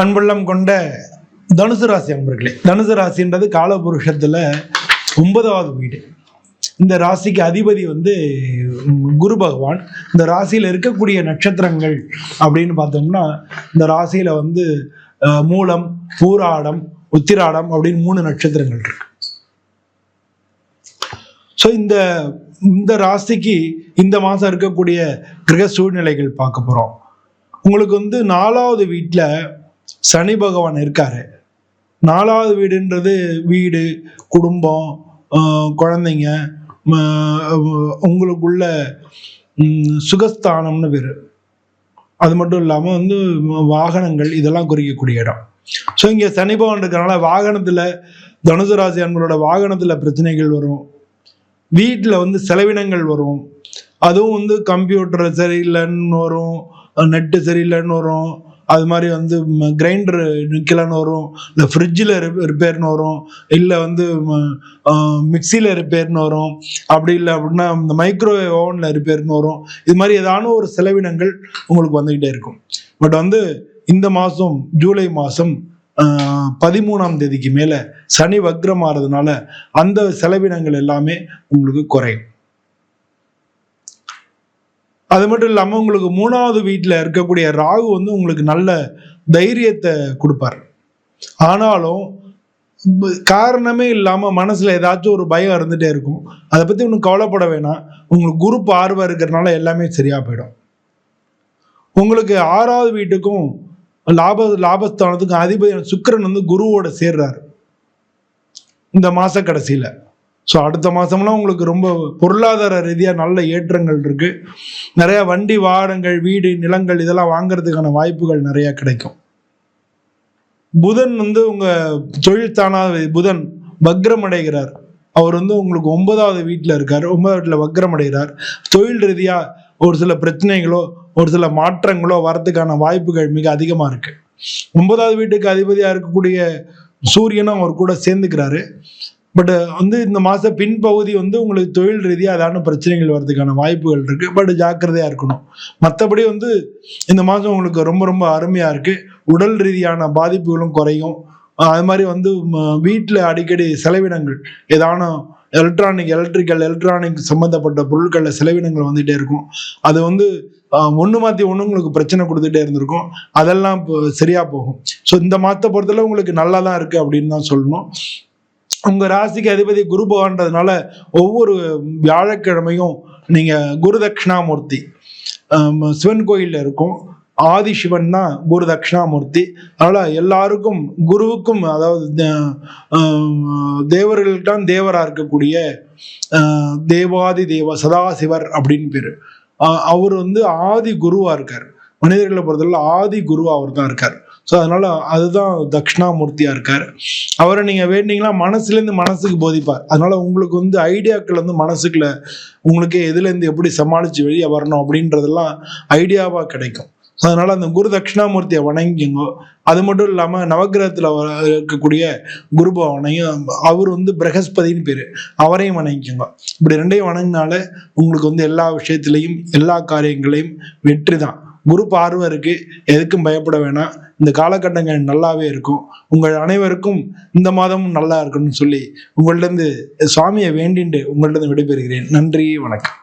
அன்புள்ளம் கொண்ட தனுசு ராசி அன்பர்களே தனுசு ராசின்றது காலபுருஷத்தில் ஒன்பதாவது வீடு. இந்த ராசிக்கு அதிபதி வந்து குரு பகவான். இந்த ராசியில இருக்கக்கூடிய நட்சத்திரங்கள் அப்படின்னு பார்த்தோம்னா இந்த ராசியில வந்து மூலம் பூராடம் உத்திராடம் அப்படின்னு மூணு நட்சத்திரங்கள் இருக்கு. ஸோ இந்த இந்த ராசிக்கு இந்த மாதம் இருக்கக்கூடிய கிரக சூழ்நிலைகள் பார்க்க போகிறோம் உங்களுக்கு வந்து நாலாவது வீட்டில் சனி பகவான் இருக்காரு. நாலாவது வீடுன்றது வீடு குடும்பம் குழந்தைங்க உங்களுக்குள்ள சுகஸ்தானம்னு பேர். அது மட்டும் இல்லாமல் வந்து வாகனங்கள் இதெல்லாம் குறிக்கக்கூடிய இடம். ஸோ இங்கே சனி பகவான் இருக்கிறனால வாகனத்தில் தனுசு ராசி அன்பர்களோட வாகனத்தில் பிரச்சனைகள் வரும். வீட்டில் வந்து செலவினங்கள் வரும். அதுவும் வந்து கம்ப்யூட்டர் சரியில்லைன்னு வரும் நெட்டு சரியில்லைன்னு வரும். அது மாதிரி வந்து கிரைண்டர் நிற்கலன்னு வரும் இல்லை ஃப்ரிட்ஜில் ரிப்பேர்னு வரும் இல்லை வந்து மிக்சியில் ரிப்பேர்னு வரும் அப்படி இல்லை அப்படின்னா இந்த மைக்ரோவேவ் ஓவனில் ரிப்பேர்னு வரும். இது மாதிரி ஏதான ஒரு செலவினங்கள் உங்களுக்கு வந்துக்கிட்டே இருக்கும். பட் வந்து இந்த மாதம் ஜூலை மாதம் பதிமூணாம் தேதிக்கு மேலே சனி வக்ரம் ஆறதுனால அந்த செலவினங்கள் எல்லாமே உங்களுக்கு குறையும். அது மட்டும் இல்லாமல் உங்களுக்கு மூணாவது வீட்டில் இருக்கக்கூடிய ராகு வந்து உங்களுக்கு நல்ல தைரியத்தை கொடுப்பார். ஆனாலும் காரணமே இல்லாமல் மனசில் ஏதாச்சும் ஒரு பயம் இருந்துகிட்டே இருக்கும். அதை பற்றி ஒன்றும் கவலைப்பட வேணாம். உங்களுக்கு குரூப் ஆர்வம் இருக்கிறனால எல்லாமே சரியாக போயிடும். உங்களுக்கு ஆறாவது வீட்டுக்கும் லாப லாபஸ்தானத்துக்கும் அதிபதி சுக்கிரன் வந்து குருவோட சேர்றாரு. இந்த மாத கடைசியில். ஸோ அடுத்த மாதம்லாம் உங்களுக்கு ரொம்ப பொருளாதார ரீதியாக நல்ல ஏற்றங்கள் இருக்குது நிறைய வண்டி வாகனங்கள் வீடு நிலங்கள் இதெல்லாம் வாங்குறதுக்கான வாய்ப்புகள் நிறைய கிடைக்கும். புதன் வந்து உங்கள் தொழில் தானாக புதன் வக்ரம் அடைகிறார் அவர் வந்து உங்களுக்கு ஒன்பதாவது வீட்டில் இருக்கார். ஒன்பதாவது வீட்டில் வக்ரம் அடைகிறார் தொழில் ரீதியாக ஒரு சில பிரச்சனைகளோ ஒரு சில மாற்றங்களோ வரதுக்கான வாய்ப்புகள் மிக அதிகமாக இருக்குது ஒன்பதாவது வீட்டுக்கு அதிபதியாக இருக்கக்கூடிய சூரியனும் அவர் கூட சேர்ந்துக்கிறாரு. பட் uh, வந்து இந்த மாத பின்பகுதி வந்து உங்களுக்கு தொழில் ரீதியாக அதான பிரச்சனைகள் வர்றதுக்கான வாய்ப்புகள் இருக்குது பட் ஜாக்கிரதையாக இருக்கணும். மற்றபடி வந்து இந்த மாதம் உங்களுக்கு ரொம்ப ரொம்ப அருமையாக இருக்குது உடல் ரீதியான பாதிப்புகளும் குறையும். அது மாதிரி வந்து வீட்டில் அடிக்கடி செலவினங்கள். ஏதான எலக்ட்ரானிக் எலக்ட்ரிக்கல் எலக்ட்ரானிக் சம்மந்தப்பட்ட பொருட்களில் செலவினங்கள் வந்துகிட்டே இருக்கும். அது வந்து ஒன்று மாற்றி ஒன்று உங்களுக்கு பிரச்சனை கொடுத்துட்டே இருந்திருக்கும். அதெல்லாம் இப்போ சரியாக போகும். ஸோ இந்த மாதத்தை பொறுத்தளவு உங்களுக்கு நல்லா தான் இருக்குது அப்படின்னு தான் சொல்லணும். உங்கள் ராசிக்கு அதிபதி குரு பகவான்றதுனால ஒவ்வொரு வியாழக்கிழமையும் நீங்கள் குரு தட்சிணாமூர்த்தி சிவன் கோயிலில் இருக்கும். ஆதி சிவன் தான் குரு தட்சிணாமூர்த்தி. அதனால் எல்லாருக்கும் குருவுக்கும் அதாவது தேவர்கள்தான் தேவராக இருக்கக்கூடிய தேவாதி தேவ சதாசிவர் அப்படின்னு பேர். அவர் வந்து ஆதி குருவாக இருக்கார். மனிதர்களை பொறுத்தவரை ஆதி குருவா அவர் தான் இருக்கார். ஸோ அதனால அதுதான் தட்சிணாமூர்த்தியா இருக்கார். அவரை நீங்க வேண்டிங்கன்னா மனசுலேருந்து மனசுக்கு போதிப்பார். அதனால உங்களுக்கு வந்து ஐடியாக்கள் வந்து மனசுக்குள்ள உங்களுக்கு எதுலேருந்து எப்படி சமாளிச்சு வெளியே வரணும் அப்படின்றதெல்லாம் ஐடியாவாக கிடைக்கும். அதனால அந்த குரு தட்சிணாமூர்த்தியை வணங்கிங்க அது மட்டும் இல்லாமல் நவக்கிரகத்தில் இருக்கக்கூடிய குரு பவனையும் அவர் வந்து பிரகஸ்பதின்னு பேர். அவரையும் வணங்கிக்கோங்க. இப்படி ரெண்டையும் வணங்கினால உங்களுக்கு வந்து எல்லா விஷயத்திலையும் எல்லா காரியங்களையும் வெற்றி தான். குரூப் ஆர்வம் இருக்கு. எதுக்கும் பயப்பட வேணாம். இந்த காலகட்டங்கள் நல்லாவே இருக்கும். உங்கள் அனைவருக்கும் இந்த மாதமும் நல்லா இருக்கணும்னு சொல்லி உங்கள்ட்ட சுவாமியை வேண்டிண்டு உங்கள்ட்ட இருந்து விடைபெறுகிறேன். நன்றி வணக்கம்.